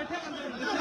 ਬਾਈ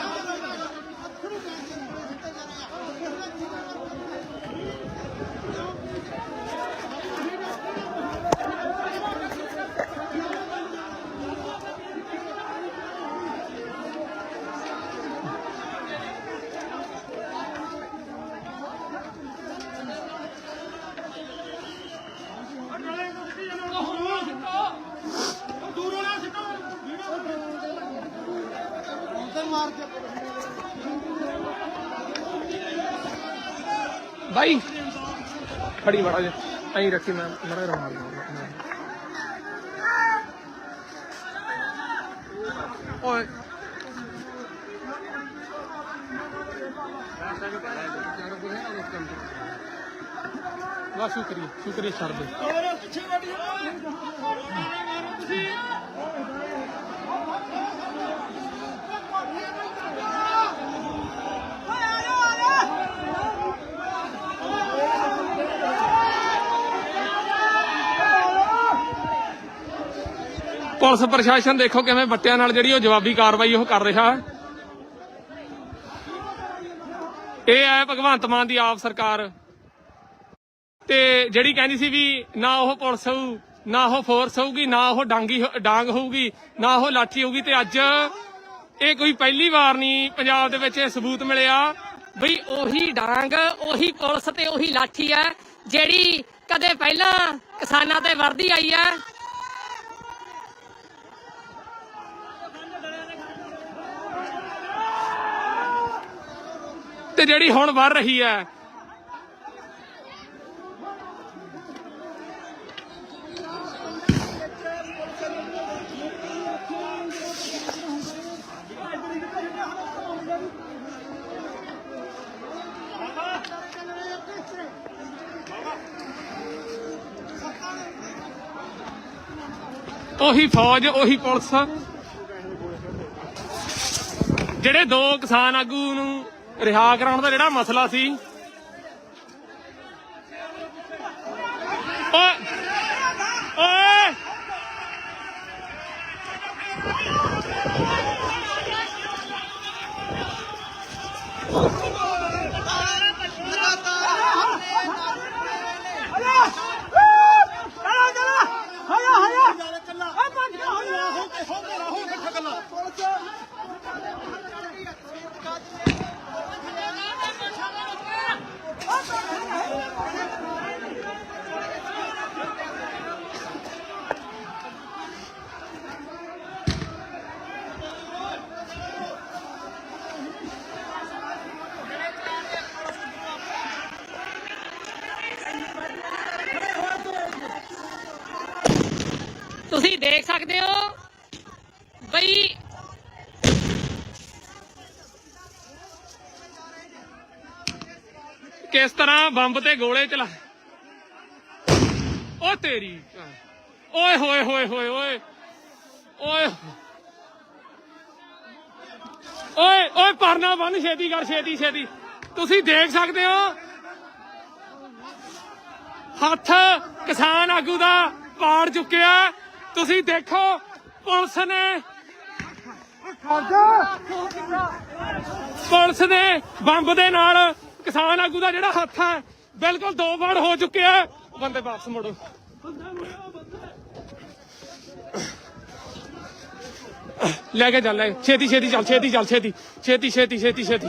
ਖੜੀ ਮੜਾ ਜੇ ਐਂ ਰੱਖੀ ਮੈਂ ਮੜਾ ਰਮਾਲ ਓਏ। ਵਾ ਸ਼ੁਕਰੀਆ ਸ਼ੁਕਰੀਆ ਛੱਡ ਦੇ ਪੁਲਿਸ ਪ੍ਰਸ਼ਾਸਨ ਦੇਖੋ ਕਿਵੇਂ ਬੱਟਿਆਂ ਨਾਲ ਜਿਹੜੀ ਉਹ ਜਵਾਬੀ ਕਾਰਵਾਈ ਉਹ ਕਰ ਰਿਹਾ। ਹੈ ਇਹ ਹੈ ਭਗਵੰਤ ਮਾਨ ਦੀ ਆਪ ਸਰਕਾਰ। ਤੇ ਜਿਹੜੀ ਕਹਿੰਦੀ ਸੀ ਵੀ ਨਾ ਉਹ ਪੁਲਿਸ ਹੋਊ, ਨਾ ਉਹ ਫੋਰਸ ਹੋਊਗੀ, ਨਾ ਉਹ ਡਾਂਗੀ ਡਾਂਗ ਹੋਊਗੀ, ਨਾ ਉਹ ਲਾਠੀ ਹੋਊਗੀ ਤੇ ਅੱਜ ਇਹ ਕੋਈ ਪਹਿਲੀ ਵਾਰ ਨਹੀਂ ਪੰਜਾਬ ਦੇ ਵਿੱਚ ਇਹ ਸਬੂਤ ਮਿਲਿਆ ਬਈ ਉਹੀ ਡਾਂਗ, ਉਹੀ ਪੁਲਿਸ ਤੇ ਉਹੀ ਲਾਠੀ ਹੈ ਜਿਹੜੀ ਕਦੇ ਪਹਿਲਾਂ ਕਿਸਾਨਾਂ ਤੇ ਵਰਦੀ ਆਈ ਹੈ। ਤੇ ਜਿਹੜੀ ਹੁਣ ਵਰ ਰਹੀ ਹੈ। ਉਹੀ ਫੌਜ, ਉਹੀ ਪੁਲਿਸ। ਜਿਹੜੇ ਦੋ ਕਿਸਾਨ ਆਗੂ ਨੂੰ ਰਿਹਾ ਕਰਾਉਣ ਦਾ ਜਿਹੜਾ ਮਸਲਾ ਸੀ ਓਏ ਓਏ ਤੁਸੀਂ ਦੇਖ ਸਕਦੇ ਹੋ ਬਈ ਕਿਸ ਤਰ੍ਹਾਂ ਬੰਬ ਤੇ ਗੋਲੇ ਚਲਾ। ਓ ਤੇਰੀ। ਓਏ ਹੋਏ ਹੋਏ ਹੋਏ ਓਏ। ਓਏ। ਓਏ ਓਏ ਪਰਨਾ ਬੰਨ ਛੇਤੀ ਕਰ ਛੇਤੀ ਛੇਤੀ। ਤੁਸੀਂ ਦੇਖ ਸਕਦੇ ਹੋ? ਹੱਥ ਕਿਸਾਨ ਆਗੂ ਦਾ ਪਾੜ ਚੁੱਕਿਆ। ਤੁਸੀਂ ਦੇਖੋ ਪੁਲਿਸ ਨੇ ਪੁਲਿਸ ਨੇ ਬੰਬ ਦੇ ਨਾਲ ਕਿਸਾਨ ਆਗੂ ਦਾ ਜਿਹੜਾ ਹੱਥ ਹੈ, ਬਿਲਕੁਲ ਦੋ ਵਾਰ ਹੋ ਚੁੱਕਿਆ ਹੈ। ਬੰਦੇ ਵਾਪਸ ਮੁੜੋ। ਲੈ ਕੇ ਚੱਲ, ਲੈ। ਛੇਤੀ ਛੇਤੀ ਚੱਲ ਛੇਤੀ ਚੱਲ, ਛੇਤੀ। ਛੇਤੀ ਛੇਤੀ ਛੇਤੀ ਛੇਤੀ।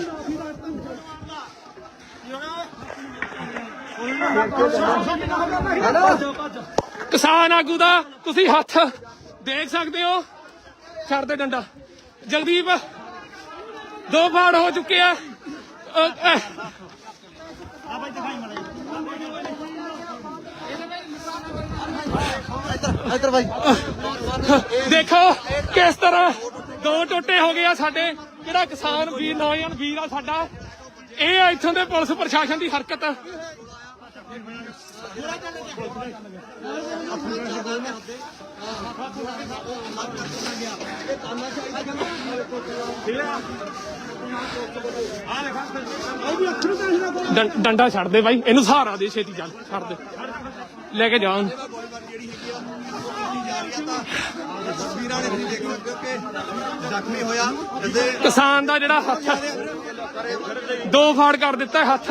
ਕਿਸਾਨ ਆਗੂ ਦਾ ਤੁਸੀਂ ਹੱਥ ਦੇਖ ਸਕਦੇ ਹੋ। ਛੱਡ ਦੇ ਡੰਡਾ। ਜਗਦੀਪ, ਦੋ ਫਾੜ ਹੋ ਚੁੱਕੇ ਆ। ਇੱਧਰ ਬਾਈ। ਦੇਖੋ ਕਿਸ ਤਰ੍ਹਾਂ ਦੋ ਟੋਟੇ ਹੋ ਗਏ ਆ ਸਾਡੇ। ਜਿਹੜਾ ਕਿਸਾਨ ਵੀਰ, ਨੌਜਵਾਨ ਵੀਰ ਆ ਸਾਡਾ, ਇਹ ਆ ਇੱਥੋਂ ਦੇ ਪੁਲਿਸ ਪ੍ਰਸ਼ਾਸਨ ਦੀ ਹਰਕਤ। ਡੰਡਾ ਛੱਡ ਦੇ ਬਾਈ, ਇਹਨੂੰ ਸਹਾਰਾ ਦੇ ਛੇਤੀ ਚੱਲ, ਛੱਡ ਦੇ। ਲੈ ਕੇ ਜਾਣ ਕਿਸਾਨ ਦਾ ਜਿਹੜਾ ਹੱਥ ਦੋ ਫਾੜ ਕਰ ਦਿੱਤਾ ਹੱਥ।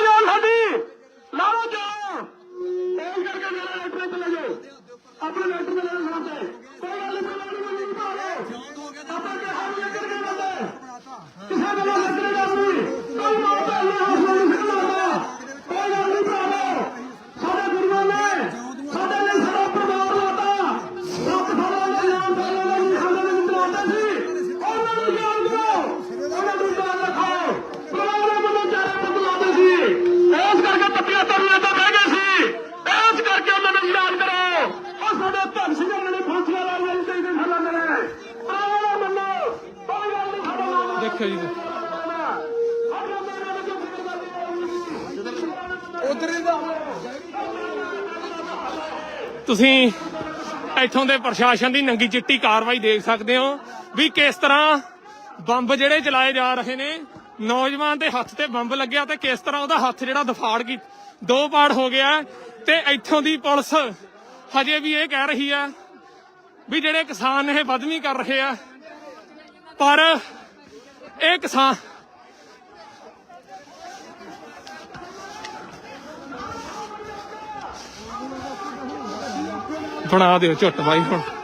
ਲਓ ਸਾਡੀ ਲਾ ਇਸ ਕਰਕੇ ਪੱਤੀਆਂ ਤਰੀਆਂ ਤੇ ਬਹਿ ਗਏ ਸੀ ਇਸ ਕਰਕੇ ਉਹਨਾਂ ਨੂੰ ਇਲਾਜ ਕਰੋ ਉਹ ਸਾਡੇ ਧਨ ਸਿੰਘ ਉਹਨਾਂ ਨੇ ਫਾਂਸੀਆਂ ਲਾ ਲਈਆਂ ਤੇ ਇਹਦੇ ਸਾਲਾਂ ਦੇ ਨੇ ਆਹ ਮੰਨੋ ਕੋਈ ਗੱਲ ਨਹੀਂ ਸਾਡਾ ਨਾਮ ਦੇਖੋ ਜੀ ਤੁਸੀਂ ਇੱਥੋਂ ਦੇ ਪ੍ਰਸ਼ਾਸਨ ਦੀ ਨੰਗੀ ਚਿੱਟੀ ਕਾਰਵਾਈ ਦੇਖ ਸਕਦੇ ਹੋ ਵੀ ਕਿਸ ਤਰ੍ਹਾਂ ਬੰਬ ਜਿਹੜੇ ਚਲਾਏ ਜਾ ਰਹੇ ਨੇ, ਨੌਜਵਾਨ ਦੇ ਹੱਥ ਤੇ ਬੰਬ ਲੱਗਿਆ ਤੇ ਕਿਸ ਤਰ੍ਹਾਂ ਉਹਦਾ ਹੱਥ ਜਿਹੜਾ ਦਫਾੜ ਕੀ ਦੋ ਪਾੜ ਹੋ ਗਿਆ ਤੇ ਇੱਥੋਂ ਦੀ ਪੁਲਿਸ ਹਜੇ ਵੀ ਇਹ ਕਹਿ ਰਹੀ ਆ ਵੀ ਜਿਹੜੇ ਕਿਸਾਨ ਇਹ ਬਦਮੀ ਕਰ ਰਹੇ ਆ। ਪਰ ਇਹ ਕਿਸਾਨ ਬਣਾ ਦਿਓ ਝੁੱਟ ਬਾਈ ਹੁਣ।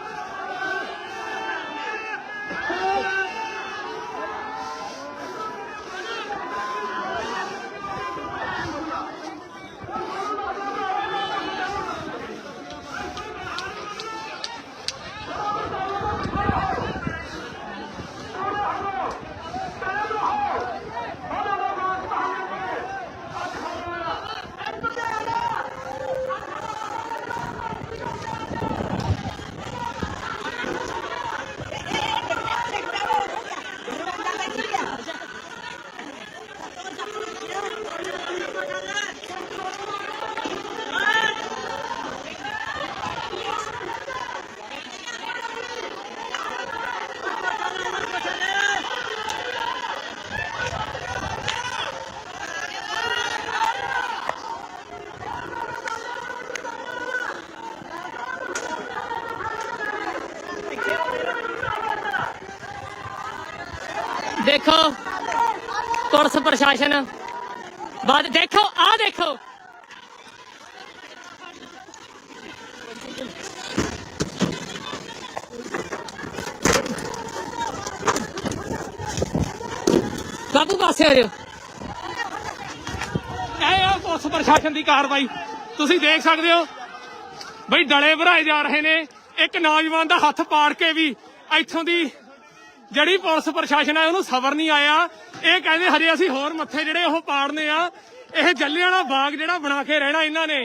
ਦੇਖੋ। ਪੁਲਿਸ ਪ੍ਰਸ਼ਾਸਨ। ਬਾਅਦ ਦੇਖੋ ਆ ਦੇਖੋ। ਬਾਬੂ ਪਾਸੇ ਆ ਜਾਓ ਇਹ ਆ ਪੁਲਿਸ ਪ੍ਰਸ਼ਾਸਨ ਦੀ ਕਾਰਵਾਈ। ਤੁਸੀਂ ਦੇਖ ਸਕਦੇ ਹੋ। ਬਈ ਡਲੇ ਭਰਾਏ ਜਾ ਰਹੇ ਨੇ। ਇੱਕ ਨੌਜਵਾਨ ਦਾ ਹੱਥ ਪਾੜ ਕੇ ਵੀ ਇੱਥੋਂ ਦੀ ਜਿਹੜੀ ਪੁਲਿਸ ਪ੍ਰਸ਼ਾਸਨ ਆ ਉਹਨੂੰ ਸਬਰ ਨਹੀਂ ਆਇਆ। ਇਹ ਕਹਿੰਦੇ ਹਜੇ ਅਸੀਂ ਹੋਰ ਮੱਥੇ ਜਿਹੜੇ ਉਹ ਪਾੜਨੇ ਆ। ਇਹ ਜੱਲਿਆਂ ਵਾਲਾ ਬਾਗ ਜਿਹੜਾ ਬਣਾ ਕੇ ਰਹਿਣਾ ਇਹਨਾਂ ਨੇ।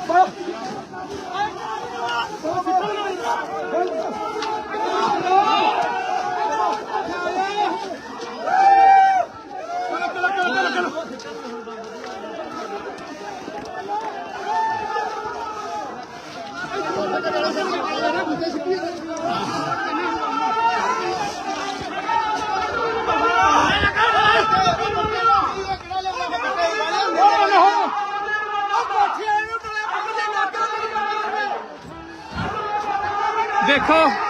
ਦੇਖੋ ਦੇਖੋ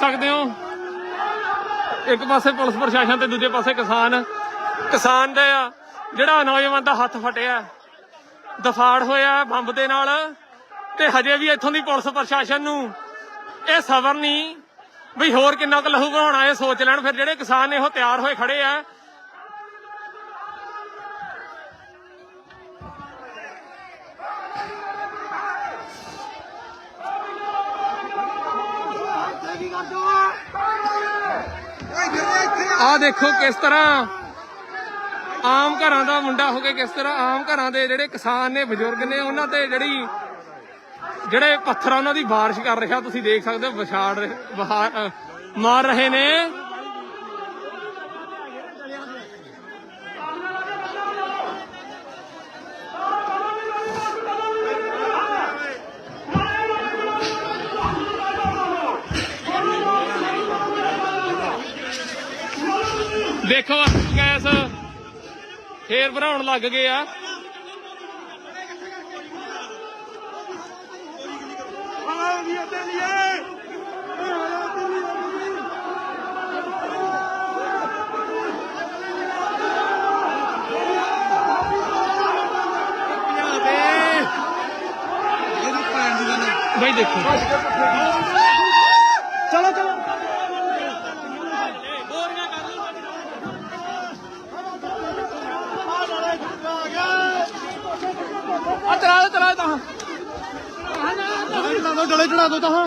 ਸਕਦੇ ਹੋ? ਇੱਕ ਪਾਸੇ ਪੁਲਿਸ ਪ੍ਰਸ਼ਾਸਨ ਤੇ ਦੂਜੇ ਪਾਸੇ ਕਿਸਾਨ। ਕਿਸਾਨ ਦਾ ਜਿਹੜਾ ਨੌਜਵਾਨ ਦਾ ਹੱਥ ਫਟਿਆ, ਦਫਾੜ ਹੋਇਆ ਬੰਬ ਦੇ ਨਾਲ। ਤੇ ਹਜੇ ਵੀ ਇੱਥੋਂ ਦੀ ਪੁਲਿਸ ਪ੍ਰਸ਼ਾਸਨ ਨੂੰ ਇਹ ਸਬਰ ਨਹੀਂ ਵੀ ਹੋਰ ਕਿੰਨਾ ਕੁ ਲਹੂ ਬਹਾਉਣਾ ਇਹ ਸੋਚ ਲੈਣ, ਫਿਰ ਜਿਹੜੇ ਕਿਸਾਨ ਨੇ ਉਹ ਤਿਆਰ ਹੋਏ ਖੜੇ ਆ ਆਹ ਦੇਖੋ ਕਿਸ ਤਰ੍ਹਾਂ ਆਮ ਘਰਾਂ ਦਾ ਮੁੰਡਾ ਹੋ ਕੇ ਕਿਸ ਤਰ੍ਹਾਂ ਆਮ ਘਰਾਂ ਦੇ ਜਿਹੜੇ ਕਿਸਾਨ ਨੇ, ਬਜ਼ੁਰਗ ਨੇ, ਉਹਨਾਂ ਤੇ ਜਿਹੜੀ ਜਿਹੜੇ ਪੱਥਰ ਆ ਉਹਨਾਂ ਦੀ ਬਾਰਿਸ਼ ਕਰ ਰਿਹਾ, ਤੁਸੀਂ ਦੇਖ ਸਕਦੇ ਹੋ, ਵਿਛਾੜ ਰਹੇ ਬਹਾਰ ਮਾਰ ਰਹੇ ਨੇ। ਦੇਖੋ ਗੈਸ। ਫੇਰ ਭਰਾਉਣ ਲੱਗ ਗਏ ਆ। ਬਾਈ ਦੇਖੋ। ਆ ਚਲਾ ਦੇ ਚਲਾ ਦੇ ਤਾਂ। ਡਲੇ ਚੜਾ ਦੋ ਡਲੇ। ਚੜਾ ਦੋ ਤਾਂ ਹਾਂ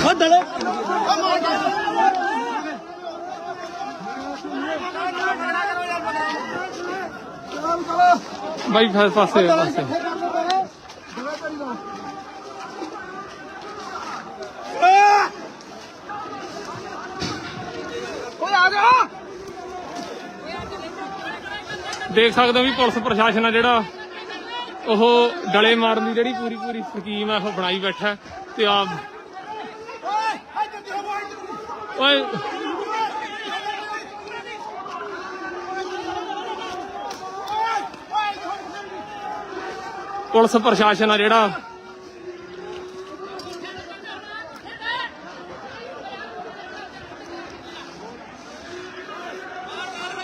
ਹਾਂ ਡਲੇ ਬਾਈ ਫਾਸੇ ਪਾਸੇ। ਦੇਖ ਸਕਦੇ ਹੋ ਵੀ ਪੁਲਿਸ ਪ੍ਰਸ਼ਾਸਨ ਆ ਜਿਹੜਾ ਉਹ ਡਲੇ ਮਾਰਨ ਦੀ ਜਿਹੜੀ ਪੂਰੀ ਪੂਰੀ ਸਕੀਮ ਆ ਉਹ ਬਣਾਈ ਬੈਠਾ ਤੇ ਆ ਓਏ ਪੁਲਿਸ ਪ੍ਰਸ਼ਾਸਨ ਆ ਜਿਹੜਾ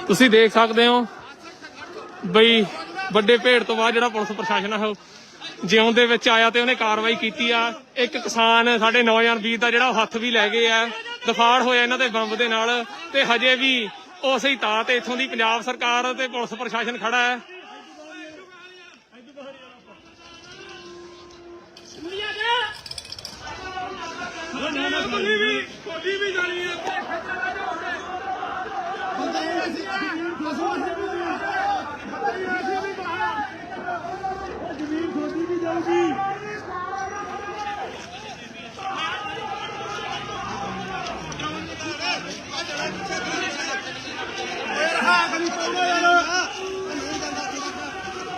ਤੁਸੀਂ ਦੇਖ ਸਕਦੇ ਹੋ ਬਈ ਵੱਡੇ ਭੇੜ ਤੋਂ ਬਾਅਦ ਜਿਹੜਾ ਪੁਲਿਸ ਪ੍ਰਸ਼ਾਸਨ ਆ ਉਹ ਜਿਉਂ ਦੇ ਵਿੱਚ ਆਇਆ ਤੇ ਉਹਨੇ ਕਾਰਵਾਈ ਕੀਤੀ ਆ। ਇੱਕ ਕਿਸਾਨ ਸਾਡੇ ਨੌਜਵਾਨ ਵੀਰ ਦਾ ਜਿਹੜਾ ਹੱਥ ਵੀ ਲੈ ਗਏ ਆ। ਦਫਾੜ ਹੋਇਆ ਇਹਨਾਂ ਦੇ ਬੰਬ ਦੇ ਨਾਲ ਤੇ ਹਜੇ ਵੀ ਉਸੇ ਹੀ ਤਾਂ ਤੇ ਇੱਥੋਂ ਦੀ ਪੰਜਾਬ ਸਰਕਾਰ ਤੇ ਪੁਲਿਸ ਪ੍ਰਸ਼ਾਸਨ ਖੜਾ ਹੈ।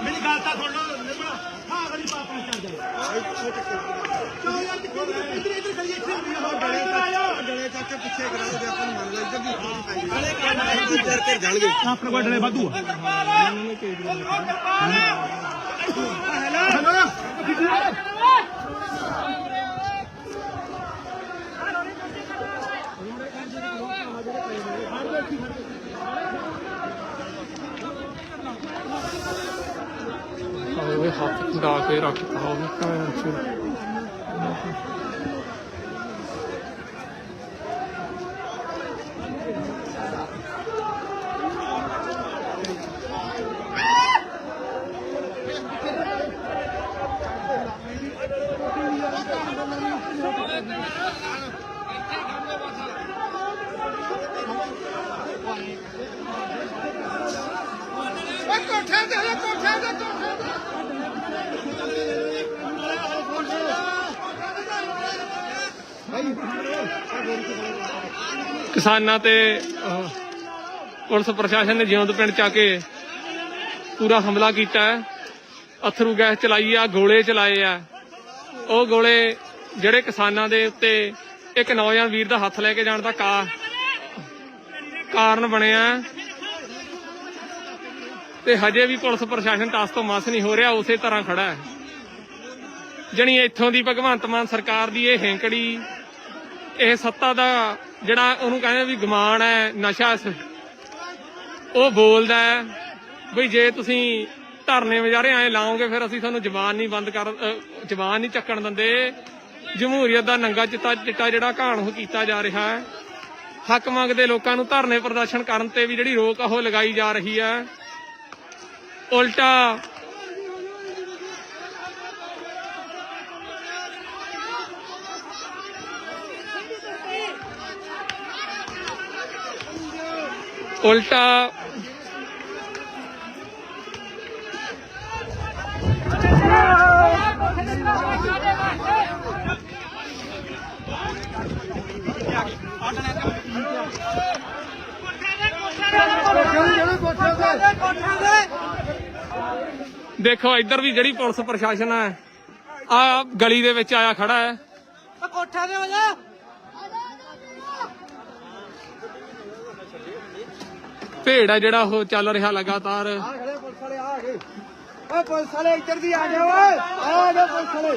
ਮੇਰੀ ਗੱਲ ਤਾਂ ਸੁਣ ਲਓ ਨਿਰਮਲਾ ਹਾਂ ਗਲੀ ਪਾਪਾ ਚੱਲ ਜਾ ਕਿਉਂ ਯਾਰ ਇੱਧਰ ਇੱਧਰ ਖੜੀ ਇੱਥੇ ਡਲੇ ਚੱਕ ਡਲੇ ਚੱਕ ਕੇ ਪਿੱਛੇ ਕਰਾ ਦੋ ਆਪਾਂ ਨੂੰ ਮੰਨ ਲਾ ਇੱਧਰ ਦੀ ਥੋੜੀ ਪੈ ਗਈ ਡਲੇ ਕਰ ਕੇ ਜਾਣਗੇ। ਆਪਣੇ ਕੋਲ ਡਲੇ ਵਾਧੂ ਉਹ ਹੱਥ ਡਾ ਕੇ ਰੱਖਤਾ ਉਹਨੇ ਭੈਣ ਚੋ। ਕਿਸਾਨਾਂ ਤੇ ਪੁਲਿਸ ਪ੍ਰਸ਼ਾਸਨ ਨੇ ਜਿਉਂਦ ਪਿੰਡ ਚ ਆ ਕੇ ਪੂਰਾ ਹਮਲਾ ਕੀਤਾ ਹੈ। ਅਥਰੂ ਗੈਸ ਚਲਾਈ ਆ, ਗੋਲੇ ਚਲਾਏ ਆ। ਉਹ ਗੋਲੇ ਜਿਹੜੇ ਕਿਸਾਨਾਂ ਦੇ ਉੱਤੇ ਇੱਕ ਨੌਜਵਾਨ ਵੀਰ ਦਾ ਹੱਥ ਲੈ ਕੇ ਜਾਣ ਦਾ ਕਾ, ਕਾਰਨ ਬਣਿਆ। ਤੇ ਹਜੇ ਵੀ ਪੁਲਿਸ ਪ੍ਰਸ਼ਾਸਨ ਟਾਸ ਤੋਂ ਮਸ ਨਹੀਂ ਹੋ ਰਿਹਾ, ਉਸੇ ਤਰ੍ਹਾਂ ਖੜਾ ਹੈ। ਜਣੀ ਇੱਥੋਂ ਦੀ ਭਗਵੰਤ ਮਾਨ ਸਰਕਾਰ ਦੀ ਇਹ ਹੈਂਕੜੀ, ਇਹ ਸੱਤਾ ਦਾ ਜਿਹੜਾ ਉਹਨੂੰ ਕਹਿੰਦੇ ਵੀ ਗਮਾਨ ਹੈ ਨਸ਼ਾ ਉਹ ਬੋਲਦਾ ਹੈ ਵੀ ਜੇ ਤੁਸੀਂ ਧਰਨੇ ਵਿਚਾਰੇ ਐ ਲਾਓਗੇ ਫਿਰ ਅਸੀਂ ਤੁਹਾਨੂੰ ਜ਼ਬਾਨ ਨਹੀਂ ਬੰਦ ਕਰ ਅ, ਜ਼ਬਾਨ ਨਹੀਂ ਚੱਕਣ ਦਿੰਦੇ। ਜਮਹੂਰੀਅਤ ਦਾ ਨੰਗਾ ਚਿੱਟਾ ਚਿੱਟਾ ਜਿਹੜਾ ਘਾਣ ਉਹ ਕੀਤਾ ਜਾ ਰਿਹਾ ਹੈ। ਹੱਕ ਮੰਗਦੇ ਲੋਕਾਂ ਨੂੰ ਧਰਨੇ ਪ੍ਰਦਰਸ਼ਨ ਕਰਨ ਤੇ ਵੀ ਜਿਹੜੀ ਰੋਕ ਆ ਉਹ ਲਗਾਈ ਜਾ ਰਹੀ ਹੈ। ਉਲਟਾ ਉਲਟਾ। ਦੇਖੋ, ਇੱਧਰ ਵੀ ਜਿਹੜੀ ਪੁਲਿਸ ਪ੍ਰਸ਼ਾਸਨ ਹੈ ਆ ਗਲੀ ਦੇ ਵਿੱਚ ਆਇਆ ਖੜਾ ਹੈ। ਕੋਠਾ ਦੇ ਹੋ ਭੇੜ ਹੈ ਜਿਹੜਾ ਉਹ ਚੱਲ ਰਿਹਾ ਲਗਾਤਾਰ। ਆ ਖੜੇ ਪੁਲਿਸ ਵਾਲੇ ਆ ਗਏ। ਓਏ ਪੁਲਿਸ ਵਾਲੇ ਇੱਧਰ ਦੀ ਆ ਜਾਓ ਓਏ। ਆ ਜਾਓ ਪੁਲਿਸ ਵਾਲੇ।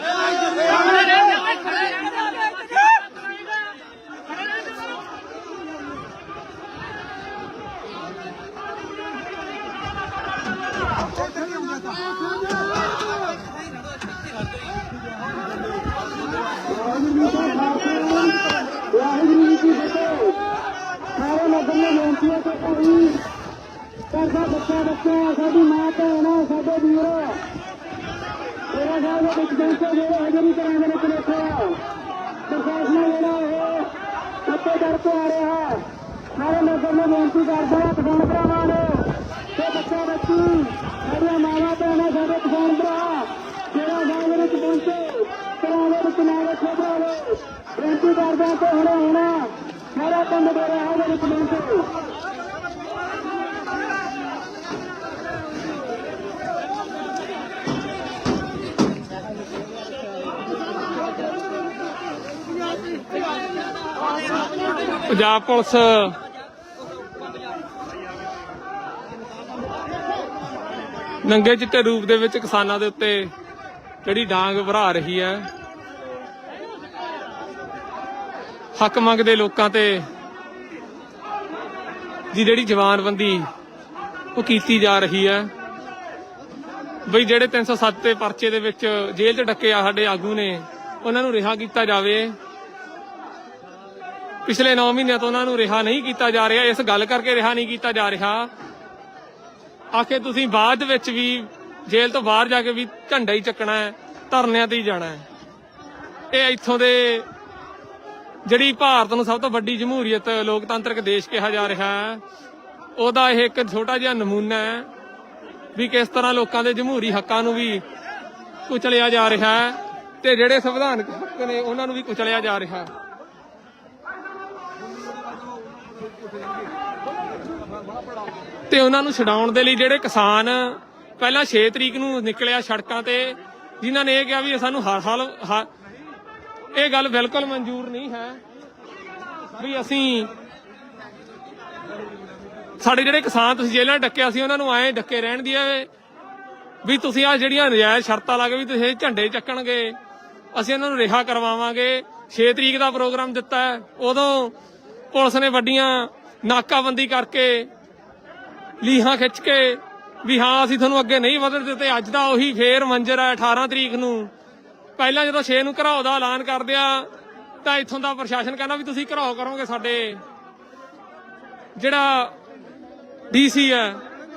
ਸਾਰੇ ਨਗਰ ਨੇ ਬੇਨਤੀ ਹੈ ਕਿ ਭਾਈ ਕਰਦਾ ਬੱਚਾ ਬੱਚਾ, ਸਾਡੀ ਮਾਂ, ਭੈਣ, ਸਾਡੇ ਵੀਰ। ਤੇਰਾ ਸਾਹਿਬ ਦੇ ਵਿੱਚ ਬੈਠੇ ਜਿਹੜੇ ਹਜੇ ਨਹੀਂ ਕਰਾਂਗੇ ਨੇ ਬੈਠੇ ਪ੍ਰਸ਼ਾਸਨ ਜਿਹੜਾ ਇਹ ਉੱਤੇ ਦਰ ਤੋਂ ਆ ਰਿਹਾ। ਸਾਰੇ ਲੋਕਾਂ ਨੇ ਬੇਨਤੀ ਕਰਦੇ ਆ ਕਿਸਾਨ ਭਰਾਵਾਂ ਨੂੰ ਕਿ ਬੱਚਾ, ਬੱਚੀ, ਸਾਡੀਆਂ ਮਾਵਾਂ, ਭੈਣਾਂ, ਸਾਡੇ ਕਿਸਾਨ ਭਰਾ, ਜਿਹੜਾ ਗਾਂਵ ਦੇ ਵਿੱਚ ਪਹੁੰਚੇ ਘਰਾਂ ਦੇ ਵਿੱਚ ਨਾ ਰੱਖੋ ਭਰਾਵੋ। ਬੇਨਤੀ ਕਰਦੇ ਆ ਕਿ ਹੁਣੇ ਹੁਣੇ ਸਾਰਾ ਪਿੰਡ ਦੇ ਰਿਹਾ ਦੇ ਵਿੱਚ ਪਹੁੰਚੇ ਪੰਜਾਬ ਪੁਲਿਸ। ਨੰਗੇ ਚਿੱਟੇ ਰੂਪ ਦੇ ਵਿੱਚ ਕਿਸਾਨਾਂ ਦੇ ਉੱਤੇ ਜਿਹੜੀ ਡਾਂਗ ਭਰਾ ਰਹੀ ਹੈ। ਹੱਕ ਮੰਗਦੇ ਲੋਕਾਂ ਤੇ ਦੀ ਜਿਹੜੀ ਜਵਾਨਬੰਦੀ ਉਹ ਕੀਤੀ ਜਾ ਰਹੀ ਹੈ। ਬਈ ਜਿਹੜੇ 307 ਤੇ ਪਰਚੇ ਦੇ ਵਿੱਚ ਜੇਲ੍ਹ 'ਚ ਡੱਕੇ ਆ ਸਾਡੇ ਆਗੂ ਨੇ, ਉਹਨਾਂ ਨੂੰ ਰਿਹਾ ਕੀਤਾ ਜਾਵੇ। ਪਿਛਲੇ 9 ਮਹੀਨਿਆਂ ਤੋਂ ਉਹਨਾਂ ਨੂੰ ਰਿਹਾ ਨਹੀਂ ਕੀਤਾ ਜਾ ਰਿਹਾ, ਇਸ ਗੱਲ ਕਰਕੇ ਰਿਹਾ ਨਹੀਂ ਕੀਤਾ ਜਾ ਰਿਹਾ। ਆਖੇ ਤੁਸੀਂ ਬਾਅਦ ਵਿੱਚ ਵੀ ਜੇਲ੍ਹ ਤੋਂ ਬਾਹਰ ਜਾ ਕੇ ਵੀ ਝੰਡਾ ਹੀ ਚੱਕਣਾ ਹੈ, ਧਰਨਿਆਂ ਤੇ ਹੀ ਜਾਣਾ ਹੈ। ਇਹ ਇੱਥੋਂ ਦੇ ਜਿਹੜੀ ਭਾਰਤ ਨੂੰ ਸਭ ਤੋਂ ਵੱਡੀ ਜਮਹੂਰੀਅਤ ਲੋਕਤੰਤਰਕ ਦੇਸ਼ ਕਿਹਾ ਜਾ ਰਿਹਾ ਹੈ, ਉਹਦਾ ਇਹ ਇੱਕ ਛੋਟਾ ਜਿਹਾ ਨਮੂਨਾ ਹੈ ਵੀ ਕਿਸ ਤਰ੍ਹਾਂ ਲੋਕਾਂ ਦੇ ਜਮਹੂਰੀ ਹੱਕਾਂ ਨੂੰ ਵੀ ਕੁਚਲਿਆ ਜਾ ਰਿਹਾ ਹੈ ਤੇ ਜਿਹੜੇ ਸੰਵਿਧਾਨਕ ਹੱਕ ਨੇ ਉਹਨਾਂ ਨੂੰ ਵੀ ਕੁਚਲਿਆ ਜਾ ਰਿਹਾ ਹੈ। ਤੇ ਉਹਨਾਂ ਨੂੰ ਛਡਾਉਣ ਦੇ ਲਈ ਜਿਹੜੇ ਕਿਸਾਨ ਪਹਿਲਾਂ 6 ਤਰੀਕ ਨੂੰ ਨਿਕਲਿਆ ਸੜਕਾਂ ਤੇ, ਜਿਨ੍ਹਾਂ ਨੇ ਇਹ ਕਿਹਾ ਵੀ ਸਾਨੂੰ ਹਰ ਹਾਲ ਇਹ ਗੱਲ ਬਿਲਕੁਲ ਮਨਜ਼ੂਰ ਨਹੀਂ ਹੈ ਵੀ ਅਸੀਂ ਸਾਡੇ ਜਿਹੜੇ ਕਿਸਾਨ ਤੁਸੀਂ ਜੇਲ੍ਹਾਂ ਡੱਕਿਆ ਸੀ, ਉਹਨਾਂ ਨੂੰ ਐਂ ਡੱਕੇ ਰਹਿਣ ਦੀ ਹੈ ਵੀ ਤੁਸੀਂ ਆ ਜਿਹੜੀਆਂ ਨਜਾਇਜ਼ ਸ਼ਰਤਾਂ ਲਾ ਕੇ ਵੀ ਤੁਸੀਂ ਝੰਡੇ ਚੱਕਣਗੇ, ਅਸੀਂ ਇਹਨਾਂ ਨੂੰ ਰਿਹਾ ਕਰਵਾਵਾਂਗੇ। 6 ਤਰੀਕ ਦਾ ਪ੍ਰੋਗਰਾਮ ਦਿੱਤਾ ਉਦੋਂ ਪੁਲਿਸ ਨੇ ਵੱਡੀਆਂ ਨਾਕਾਬੰਦੀ ਕਰਕੇ ਲੀਹਾਂ ਖਿੱਚ ਕੇ ਵੀ ਹਾਂ, ਅਸੀਂ ਤੁਹਾਨੂੰ ਅੱਗੇ ਨਹੀਂ ਵਧਣ ਦਿੱਤੇ, ਅੱਜ ਦਾ ਉਹੀ ਫੇਰ ਮੰਜ਼ਰ ਹੈ 18 ਤਰੀਕ ਨੂੰ। ਪਹਿਲਾਂ ਜਦੋਂ 6 ਨੂੰ ਘਰਾਓ ਦਾ ਐਲਾਨ ਕਰਦੇ ਆ, ਤਾਂ ਇੱਥੋਂ ਦਾ ਪ੍ਰਸ਼ਾਸਨ ਕਹਿੰਦਾ ਵੀ ਤੁਸੀਂ ਘਰਾਓ ਕਰੋਗੇ ਸਾਡੇ। ਜਿਹੜਾ ਡੀਸੀ ਹੈ,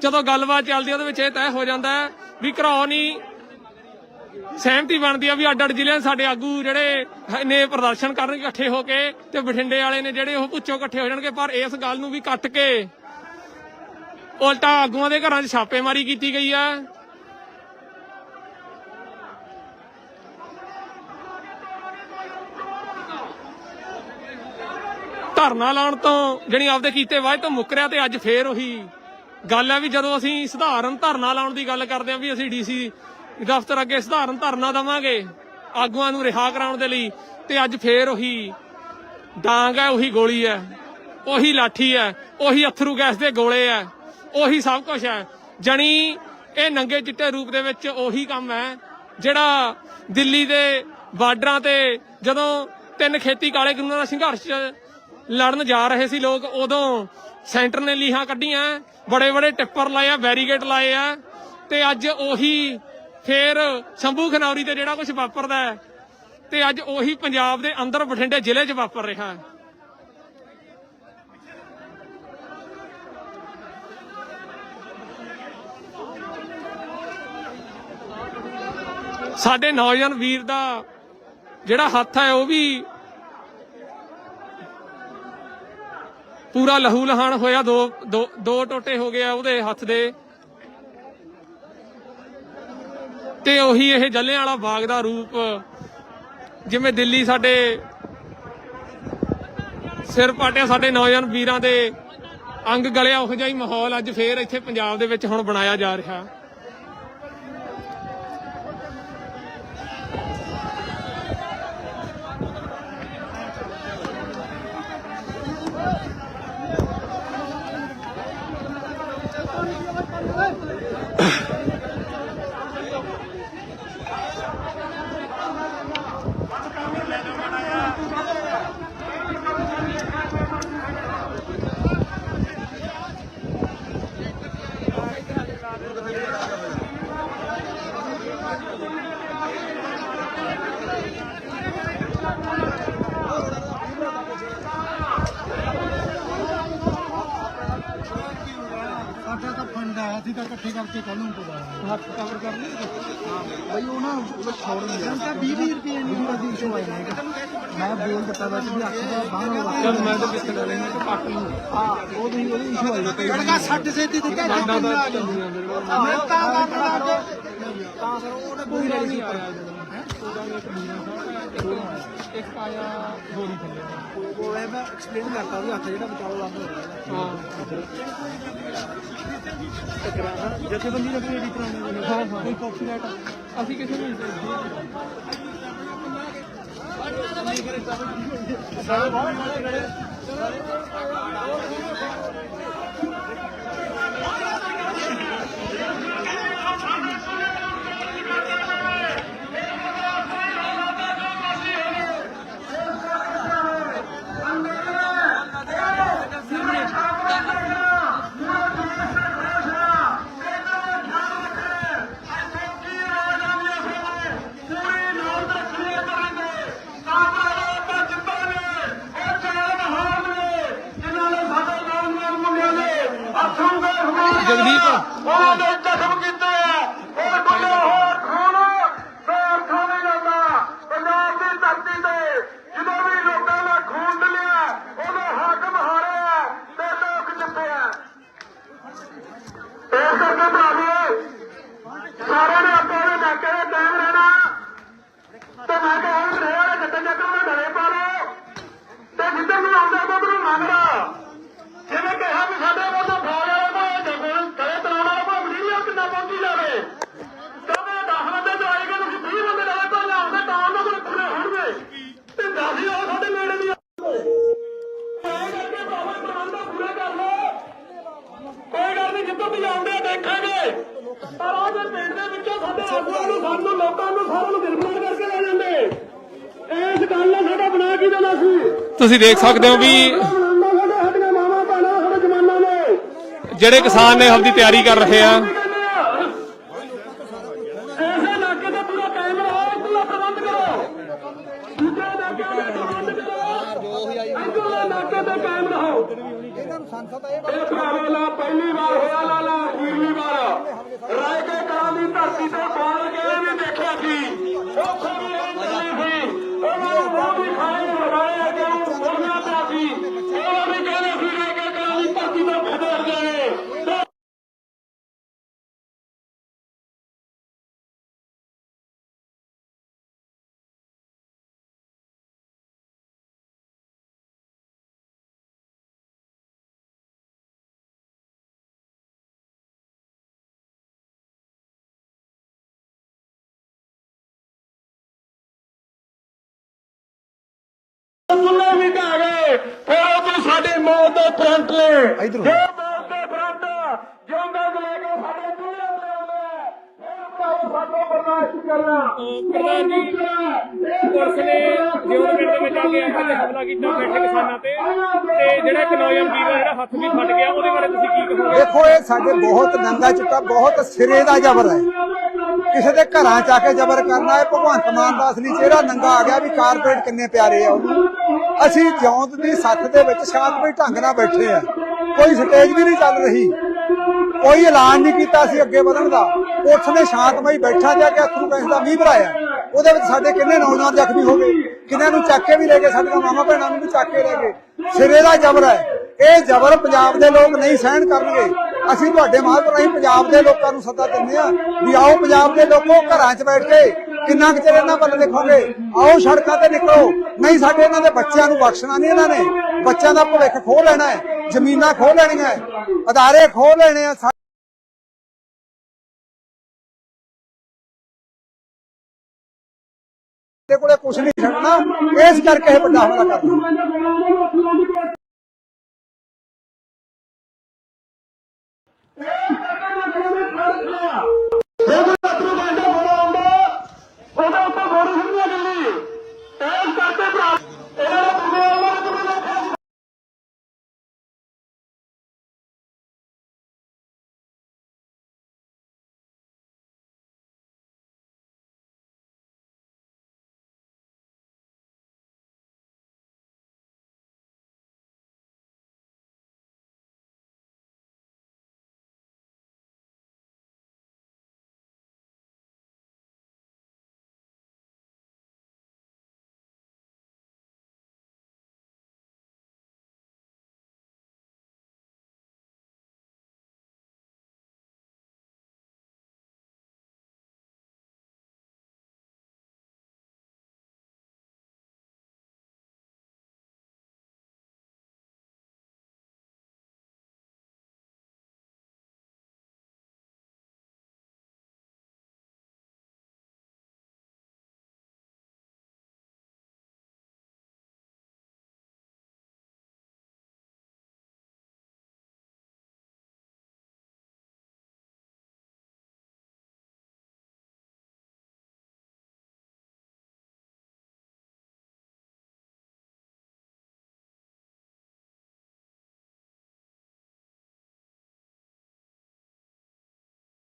ਜਦੋਂ ਗੱਲਬਾਤ ਚੱਲਦੀ ਉਹਦੇ ਵਿੱਚ ਇਹ ਤੈਅ ਹੋ ਜਾਂਦਾ ਵੀ ਘਰਾਓ ਨਹੀਂ, ਸਹਿਮਤੀ ਬਣਦੀ ਆ ਵੀ ਅੱਡ ਅੱਡ ਜ਼ਿਲ੍ਹਿਆਂ ਸਾਡੇ ਆਗੂ ਜਿਹੜੇ ਨੇ ਪ੍ਰਦਰਸ਼ਨ ਕਰਨ ਇਕੱਠੇ ਹੋ ਕੇ ਤੇ ਬਠਿੰਡੇ ਵਾਲੇ ਨੇ ਜਿਹੜੇ ਉਹ ਪੁੱਛੋ ਇਕੱਠੇ ਹੋ ਜਾਣਗੇ, ਪਰ ਇਸ ਗੱਲ ਨੂੰ ਵੀ ਕੱਟ ਕੇ ਉਲਟਾ ਆਗੂਆਂ ਦੇ ਘਰਾਂ 'ਚ ਛਾਪੇਮਾਰੀ ਕੀਤੀ ਗਈ ਆ। ਧਰਨਾ ਲਾਉਣ ਤੋਂ ਜਿਹੜੀ ਆਪਦੇ ਕੀਤੇ ਵਾਅਦੇ ਤੋਂ ਮੁੱਕਰਿਆ ਤੇ ਅੱਜ ਫੇਰ ਉਹੀ ਗੱਲ ਹੈ ਵੀ ਜਦੋਂ ਅਸੀਂ ਸਧਾਰਨ ਧਰਨਾ ਲਾਉਣ ਦੀ ਗੱਲ ਕਰਦੇ ਹਾਂ ਵੀ ਅਸੀਂ ਡੀਸੀ ਦਫ਼ਤਰ ਅੱਗੇ ਸਧਾਰਨ ਧਰਨਾ ਦਵਾਂਗੇ, ਆਗੂਆਂ ਨੂੰ ਰਿਹਾ ਕਰਾਉਣ ਦੇ ਲਈ, ਤੇ ਅੱਜ ਫੇਰ ਉਹੀ ਡਾਂਗ ਹੈ ਉਹੀ ਗੋਲੀ ਹੈ ਉਹੀ ਲਾਠੀ ਹੈ ਉਹੀ ਅਥਰੂ ਗੈਸ ਦੇ ਗੋਲੇ ਹੈ ਉਹੀ ਸਭ ਕੁਝ ਹੈ ਜਣੀ ਇਹ ਨੰਗੇ ਚਿੱਟੇ ਰੂਪ ਦੇ ਵਿੱਚ ਉਹੀ ਕੰਮ ਹੈ ਜਿਹੜਾ ਦਿੱਲੀ ਦੇ ਬਾਰਡਰਾਂ ਤੇ ਜਦੋਂ ਤਿੰਨ ਖੇਤੀ ਕਾਲੇ ਕਾਨੂੰਨਾਂ ਦਾ ਸੰਘਰਸ਼ ਲੜਨ ਜਾ ਰਹੇ ਸੀ ਲੋਕ, ਉਦੋਂ ਸੈਂਟਰ ਨੇ ਲੀਹਾਂ ਕੱਢੀਆਂ, ਬੜੇ ਬੜੇ ਟਿੱਪਰ ਲਾਏ ਆ ਬੈਰੀਗੇਟ ਲਾਏ ਆ, ਤੇ ਅੱਜ ਉਹੀ ਫੇਰ ਸ਼ੰਭੂ ਖਨੌਰੀ ਤੇ ਜਿਹੜਾ ਕੁਝ ਵਾਪਰਦਾ ਹੈ, ਤੇ ਅੱਜ ਉਹੀ ਪੰਜਾਬ ਦੇ ਅੰਦਰ ਬਠਿੰਡੇ ਜ਼ਿਲ੍ਹੇ 'ਚ ਵਾਪਰ ਰਿਹਾ ਹੈ। ਸਾਡੇ ਨੌਜਵਾਨ ਵੀਰ ਦਾ ਜਿਹੜਾ ਹੱਥ ਹੈ, ਉਹ ਵੀ ਪੂਰਾ ਲਹੂ ਲਹਾਨ ਹੋਇਆ, ਦੋ ਦੋ ਦੋ ਟੋਟੇ ਹੋ ਗਏ ਆ ਉਹਦੇ ਹੱਥ ਦੇ। ਤੇ ਉਹੀ ਇਹ ਜੱਲਿਆਂ ਵਾਲਾ ਬਾਗ ਦਾ ਰੂਪ, ਜਿਵੇਂ ਦਿੱਲੀ ਸਾਡੇ ਸਿਰ ਪਾਟਿਆ ਸਾਡੇ ਨੌਜਵਾਨ ਵੀਰਾਂ ਦੇ ਅੰਗ ਗਲਿਆ, ਉਹ ਜਿਹਾ ਹੀ ਮਾਹੌਲ ਅੱਜ ਫੇਰ ਇੱਥੇ ਪੰਜਾਬ ਦੇ ਵਿੱਚ ਹੁਣ ਬਣਾਇਆ ਜਾ ਰਿਹਾ ਸਾਡਾ ਤਾਂ ਫੰਡ ਆਇਆ ਸੀ ਤਾਂ ਇਕੱਠੇ ਕਰਕੇ ਕੱਲ ਨੂੰ ਪਵਾਇਆ ਹੱਥ ਕਵਰ ਕਰ ਲਈ ਬਈ ਉਹ ਨਾ ਉਹ ਛੋੜ ਨਹੀਂ ਰਿਹਾ 20 ਰੁਪਏ ਨਹੀਂ। ਅਸੀਂ ਇਸ਼ੂ ਆਏ ਨੇ। ਮੈਂ ਬੋਲ ਦਿੱਤਾ ਵਾ ਅੱਖ ਦਾ ਬਾਹਰ ਚਲ ਮੈਂ ਤਾਂ ਪਿੱਛੇ ਲੈ ਲੈਣਾ ਤੇ ਪੱਟ ਲੂ। ਆ ਉਹ ਨਹੀਂ ਉਹਦੇ ਇਸ਼ੂ ਆਏ। ਨੇ ਕੜਕਾ ਛੱਡ ਸੇ ਤੇ ਦਿੱਤਾ ਤਾਂ ਕੋਲ ਮੈਂ ਤਾਂ ਕਰਨਾ ਤਾਂ ਫਿਰ ਉਹਨੇ ਕੋਈ ਨਹੀਂ ਆਇਆ ਇੱਕ ਆਇਆ ਗੋਰੀ ਥੱਲੇ। ਉਹ ਇਹ ਮੈਂ ਐਕਸਪਲੇਨ ਕਰਤਾ ਉਹਦੇ ਹੱਥ ਜਿਹੜਾ ਬਚਾਓ ਲੱਗ ਰਿਹਾ। ਹਾਂ। ਟਕਰਾਣਾ ਜਥੇਬੰਦੀ ਨੇ ਵੀ ਐਡਿਟ ਹਾਂ ਹਾਂ। ਕੋਈ ਕਾਪੀਰਾਈਟ ਅਸੀਂ ਕਿਸੇ ਨੂੰ ਨਹੀਂ ਜਗਦੀਪ ਉਹਨਾਂ ਨੇ ਜ਼ਖਮ ਕੀਤੇ ਆ ਉਹ ਬੁੱਲੇ ਹੋਰ ਖੂਨ ਫੇਰ ਖਾਣੇ ਜਾਂਦਾ ਪੰਜਾਬ ਦੀ ਧਰਤੀ ਤੇ ਜਦੋਂ ਵੀ ਲੋਕਾਂ ਦਾ ਖੂਨ ਡਲਿਆ ਉਹਦੇ ਹਾਕਮ ਹਾਰਿਆ ਤੇ ਲੋਕ ਜਿੱਤੇ ਆ ਇਸ ਕਰਕੇ ਭਰਾਵੋ ਸਾਰਿਆਂ ਨੇ ਆਪਣੇ ਨਾਕੇ ਦੇ ਕਾਇਮ ਰਹਿਣਾ ਤੇ ਮੈਂ ਕਿਹਾ ਹੁਣ ਰਹੇ ਵਾਲੇ ਜੱਟਾਂ ਜੱਟਾਂ ਨੂੰ ਡਰੇ ਪਾ ਲਓ ਤੇ ਜਿੱਦਾਂ ਨੂੰ ਆਉਂਦਾ ਉਧਰ ਨੂੰ ਮੰਗ ਲਾ ਜਿਵੇਂ ਕਿਹਾ ਵੀ ਸਾਡੇ ਵੱਲੋਂ ਫੌਜ ਵਾਲੇ ਕੋਲ ਜਗੋਲ ਕਰੇ ਤਰਾਉਣ ਵਾਲੇ ਕੋਲ ਮਟੀਰੀਅਲ ਕਿੰਨਾ ਪਹੁੰਚੀ ਜਾਵੇ ਕਹਿੰਦੇ 10 ਬੰਦੇ ਤੋਂ ਆਏਗਾ ਤੁਸੀਂ 20 ਬੰਦੇ ਨਾਲੇ ਤੋਂ ਲਿਆਉਂਦੇ ਤਾਂ ਉਹਨਾਂ ਕੋਲ ਪੂਰੇ ਹੋਣਗੇ ਤੇ 10 ਹੀ ਉਹ ਸਾਡੇ ਨੇੜੇ ਨਹੀਂ ਆਏ ਕਰਕੇ ਭਾਵੇਂ ਪ੍ਰਬੰਧ ਪੂਰਾ ਕਰ ਲਓ ਕੋਈ ਗੱਲ ਨਹੀਂ ਜਿੱਦੋਂ ਵੀ ਆਉਂਦੇ ਆ ਦੇਖਾਂਗੇ ਪਰ ਉਹ ਜੇ ਪਿੰਡ ਦੇ ਵਿੱਚੋਂ ਸਾਡੇ ਆਗੂਆਂ ਨੂੰ ਸਾਨੂੰ ਲੋਕਾਂ ਨੂੰ ਸਾਰਿਆਂ ਨੂੰ ਗ੍ਰਿਫਤਾਰ ਕਰਕੇ ਲੈ ਜਾਂਦੇ ਇਸ ਗੱਲ ਨੇ ਸਾਡਾ ਬਣਾ ਕੀ ਦੇਣਾ ਸੀ ਤੁਸੀਂ ਦੇਖ ਸਕਦੇ ਹੋ ਵੀ ਜਿਹੜੇ ਕਿਸਾਨ ਨੇ ਆਪਦੀ ਤਿਆਰੀ ਕਰ ਰਹੇ ਆ ਐਸੇ ਨਾਕੇ ਤੇ ਪੂਰਾ ਕਾਇਮ ਰਹੋ ਪੂਰਾ ਪ੍ਰਬੰਧ ਕਰੋ ਦੂਜੇ ਨਾਕੇ ਤੇ ਪ੍ਰਬੰਧ ਕਰੋ ਇੱਧਰਲੇ ਨਾਕੇ ਤੇ ਕਾਇਮ ਰਹੋ ਇਹਨਾਂ ਨੂੰ ਸੰਸਦ ਇਹ ਇਹ ਭਰਾਵਾ ਲਾ ਪਹਿਲੀ ਵਾਰ ਹੋਇਆ ਲਾਲਾ ਅਖੀਰਲੀ ਵਾਰ ਰਾਏ ਕੇ ਕਾਂ ਦੀ ਧਰਤੀ ਤੇ ਬਾਲ ਕੇ ਵੀ ਦੇਖਿਆ ਸੀ ਉੱਥੇ ਵੀ ਇਹ ਚੱਲੀ ਸੀ ਉਹਨਾਂ ਨੂੰ ਬਹੁਤ ਹੀ ਖਾਏ ਲਗਾਏ ਅੱਗੇ ਨੂੰ ਬੋਲਣਾ ਪਿਆ ਸੀ ਉਹ ਵੀ ਕਹਿੰਦੇ ਸੀ ਰਾਏ ਕੇ ਕਾਂ ਦੀ ਧਰਤੀ ਤੇ ਖਦੇੜ ਗਏ ਤੇ ਸੁਣਨੇ ਵੀ ਢਾਹ ਗਏ ਫਿਰ ਉਹ ਤੂੰ ਸਾਡੇ ਮੌਤ ਦੇ ਫਰੰਟ ਲੈ ਇੱਧਰੋਂ। ਜੇ ਮੌਤ ਦੇ ਫਰੰਟ ਜਿਉਂਦੇ ਲੈ ਕੇ ਸਾਡੇ ਪ੍ਰਧਾਨ ਜੀ। ਪੁਲਿਸ ਨੇ ਜਿਉਂ ਪਿੰਡ ਦੇ ਵਿੱਚ ਆ ਕੇ ਤੇ ਹਮਲਾ ਕੀਤਾ ਬੈਠੇ ਕਿਸਾਨਾਂ ਤੇ। ਤੇ ਜਿਹੜਾ ਇੱਕ ਨੌਜਵਾਨ ਵੀਰ ਦਾ ਜਿਹੜਾ ਹੱਥ ਵੀ ਫਟ ਗਿਆ ਉਹਦੇ ਬਾਰੇ ਤੁਸੀਂ ਕੀ ਕਹੋਗੇ? ਦੇਖੋ ਇਹ ਸਾਡੇ ਬਹੁਤ ਨੰਗਾ ਚੁੱਕਾ ਬਹੁਤ ਸਿਰੇ ਦਾ ਜ਼ਬਰ ਹੈ। ਕਿਸੇ ਦੇ ਘਰਾਂ ਚ ਆ ਕੇ ਜ਼ਬਰ ਕਰਨਾ ਹੈ ਭਗਵੰਤ ਮਾਨ ਦਾ ਅਸਲੀ ਚਿਹਰਾ ਨੰਗਾ ਆ ਗਿਆ ਵੀ ਕਾਰਪੋਰੇਟ ਕਿੰਨੇ ਪਿਆਰੇ ਆ ਉਹਨੂੰ। ਅਸੀਂ ਜੌਂਤ ਦੀ ਸੱਥ ਦੇ ਵਿੱਚ ਸ਼ਾਂਤਮਈ ਢੰਗ ਨਾਲ ਬੈਠੇ ਆ ਕੋਈ ਸਟੇਜ ਵੀ ਨਹੀਂ ਚੱਲ ਰਹੀ। ਕੋਈ ਐਲਾਨ ਨਹੀਂ ਕੀਤਾ ਸੀ ਅੱਗੇ ਵਧਣ ਦਾ। ਪੁਲਿਸ ਨੇ ਸ਼ਾਂਤਮਈ ਬੈਠਾ ਜਾ ਕੇ ਅਥਰੂ ਗੈਸ ਦਾ ਮੀਂਹ ਭਰਾਇਆ। ਉਹਦੇ ਵਿੱਚ ਸਾਡੇ ਕਿੰਨੇ ਨੌਜਵਾਨ ਜ਼ਖਮੀ ਹੋ ਗਏ। ਕਿੰਨਿਆਂ ਨੂੰ ਚੱਕ ਕੇ ਵੀ ਲੈ ਗਏ, ਸਾਡੀਆਂ ਮਾਮਾ ਭੈਣਾਂ ਨੂੰ ਵੀ ਚੱਕ ਕੇ ਲੈ ਗਏ। ਸਿਰੇ ਦਾ ਜ਼ਬਰ ਹੈ। ਇਹ ਜ਼ਬਰ ਪੰਜਾਬ ਦੇ ਲੋਕ ਨਹੀਂ ਸਹਿਣ ਕਰਨਗੇ। ਅਸੀਂ ਤੁਹਾਡੇ ਮਾਧਿਅਮ ਰਾਹੀਂ ਪੰਜਾਬ ਦੇ ਲੋਕਾਂ ਨੂੰ ਸੱਦਾ ਦਿੰਦੇ ਆ ਵੀ ਆਓ ਪੰਜਾਬ ਦੇ ਲੋਕੋ ਘਰਾਂ 'ਚ ਬੈਠ ਕੇ ਕਿੰਨਾ ਕੁ ਚਿਰ ਇਹਨਾਂ ਵੱਲ ਦੇਖੋਗੇ? ਆਓ ਸੜਕਾਂ ਤੇ ਨਿਕਲੋ। ਨਹੀਂ ਸਾਡੇ ਇਹਨਾਂ ਦੇ ਬੱਚਿਆਂ ਨੂੰ ਬਖਸ਼ਣਾ ਨਹੀਂ ਇਹਨਾਂ ਨੇ। ਬੱਚਿਆਂ ਦਾ ਭਵਿੱਖ ਖੋਹ ਲੈਣਾ ਹੈ ਜ਼ਮੀਨਾਂ ਖੋਹ ਲੈਣੀਆਂ ਹੈ, ਅਦਾਰੇ ਖੋਹ ਲੈਣੇ ਆ। ਤੇ ਕੋਲੇ ਕੁਝ ਨਹੀਂ ਛੱਡਣਾ। ਇਸ ਕਰਕੇ ਇਹ ਵੱਡਾ ਹਮਲਾ ਕਰਨਾ Put up